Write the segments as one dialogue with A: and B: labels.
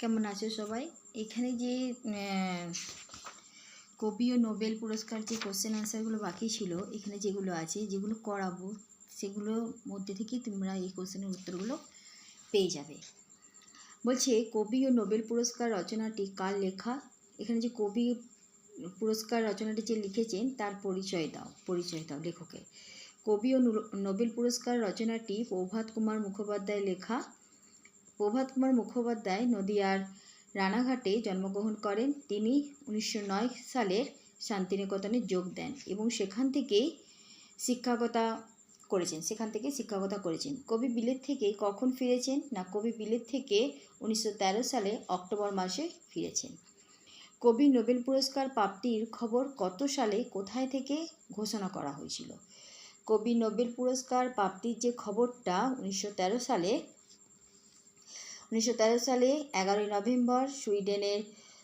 A: কেমন আছো সবাই? এখানে যে কবি ও নোবেল পুরস্কার যে কোশ্চেন অ্যান্সারগুলো বাকি ছিল, এখানে যেগুলো আছে, যেগুলো করাবো সেগুলোর মধ্যে থেকেই তোমরা এই কোশ্চেনের উত্তরগুলো পেয়ে যাবে। বলছে, কবি ও নোবেল পুরস্কার রচনাটি কার লেখা? এখানে যে কবি পুরস্কার রচনাটি যে লিখেছেন, তার পরিচয় দাও পরিচয় দাও লেখকের। কবি ও নোবেল পুরস্কার রচনাটি প্রভাত কুমার মুখোপাধ্যায় লেখা। প্রভাত কুমার মুখোপাধ্যায় নদিয়ার রানাঘাটে জন্মগ্রহণ করেন। তিনি উনিশশো নয় সালের শান্তিনিকেতনে যোগ দেন এবং সেখান থেকেই শিক্ষাগতা করেছেন, সেখান থেকে শিক্ষাগতা করেছেন। কবি বিলেত থেকে কখন ফিরেছেন না কবি বিলেত থেকে উনিশশো তেরো সালে অক্টোবর মাসে ফিরেছেন? কবি নোবেল পুরস্কার প্রাপ্তির খবর কত সালে কোথায় থেকে ঘোষণা করা হয়েছিল? কবি নোবেল পুরস্কার প্রাপ্তির যে খবরটা উনিশশো তেরো সালে উনিশশো তেরো সালে এগারোই নভেম্বর সুইডেনের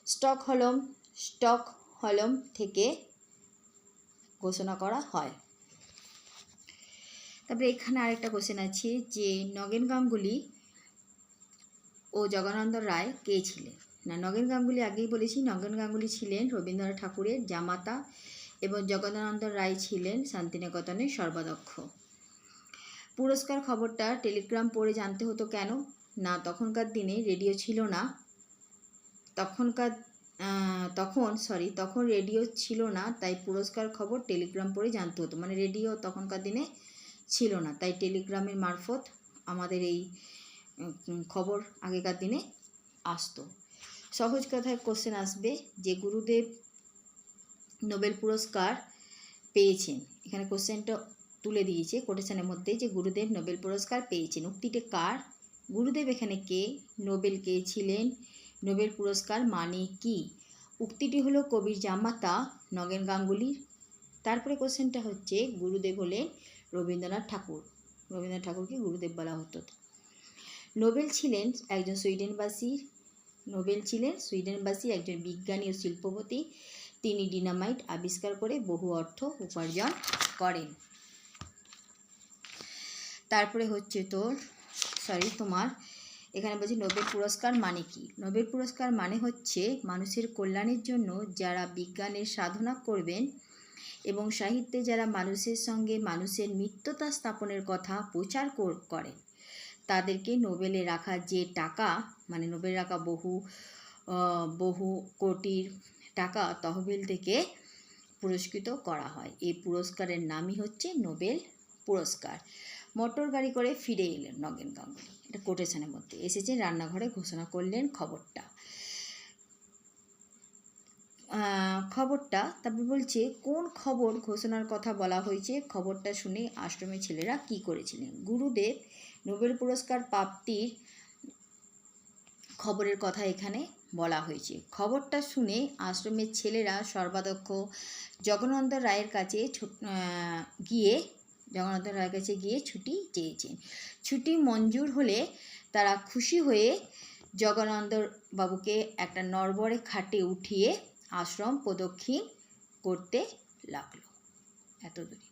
A: স্টকহলম স্টকহলম থেকে ঘোষণা করা হয়। তারপরে এখানে আরেকটা কোশ্চেন আছে যে নগেন গাঙ্গুলি ও জগন্নাথ রায় কে ছিলেন? না নগেন গাঙ্গুলি আগেই বলেছি নগেন গাঙ্গুলি ছিলেন রবীন্দ্রনাথ ঠাকুরের জামাতা এবং জগন্নাথ রায় ছিলেন শান্তিনিকেতনের সর্বাধ্যক্ষ। পুরস্কার খবরটা টেলিগ্রাম পড়ে জানতে হতো কেন? না, তখনকার দিনে রেডিও ছিল না। তখনকার তখন সরি তখন রেডিও ছিল না, তাই পুরস্কার খবর টেলিগ্রাম পড়ে জানতে হতো। মানে রেডিও তখনকার দিনে ছিল না, তাই টেলিগ্রামের মারফত আমাদের এই খবর আগেকার দিনে আসতো। সহজ কথায় কোশ্চেন আসবে যে গুরুদেব নোবেল পুরস্কার পেয়েছেন। এখানে কোশ্চেনটা তুলে দিয়েছে কোটেশনের মধ্যে যে গুরুদেব নোবেল পুরস্কার পেয়েছেন। উক্তিটি কার? গুরুদেব এখানে কে? নোবেল কে ছিলেন? নোবেল পুরস্কার মানে কি? উক্তিটি হলো কবির জামাতা নগেন গাঙ্গুলির। তারপরে কোশ্চেনটা হচ্ছে, গুরুদেব হলেন রবীন্দ্রনাথ ঠাকুর। রবীন্দ্রনাথ ঠাকুরকে গুরুদেব বলা হতো। নোবেল ছিলেন একজন সুইডেনবাসী নোবেল ছিলেন সুইডেনবাসী একজন বিজ্ঞানী ও শিল্পপতি। তিনি ডিনামাইট আবিষ্কার করে বহু অর্থ উপার্জন করেন। তারপরে হচ্ছে তোর সরি তোমার। এখানে বলছি নোবেল পুরস্কার মানে কি? নোবেল পুরস্কার মানে হচ্ছে মানুষের কল্যাণের জন্য যারা বিজ্ঞানের সাধনা করবেন এবং সাহিত্যে যারা মানুষের সঙ্গে মানুষের মিত্রতা স্থাপনের কথা প্রচার কর- করেন, তাদেরকে নোবেলে রাখা যে টাকা মানে নোবেল রাখা বহু বহু কোটির টাকা তহবিল থেকে পুরস্কৃত করা হয়। এই পুরস্কারের নামই হচ্ছে নোবেল পুরস্কার। মোটর গাড়ি করে ফিরে এলেন নগেন গাঙ্গুলি। এটা কোটেশনের মধ্যে এসেছেন রান্নাঘরে ঘোষণা করলেন খবরটা। খবরটা, তারপর বলছে, কোন খবর ঘোষণার কথা বলা হয়েছে? খবরটা শুনে আশ্রমের ছেলেরা কি করেছিলেন? গুরুদেব নোবেল পুরস্কার প্রাপ্তির খবরের কথা এখানে বলা হয়েছে। খবরটা শুনে আশ্রমের ছেলেরা সর্বাধ্যক্ষ জগন্নাথ রায়ের কাছে গিয়ে জগন্নাথ রায়ের কাছে গিয়ে ছুটি চেয়েছেন। ছুটি মঞ্জুর হলে তারা খুশি হয়ে জগন্নাথ বাবুকে একটা নরবরে খাটে উঠিয়ে আশ্রম প্রদক্ষিণ করতে লাগল। এত দূরে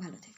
A: ভালো থেকে।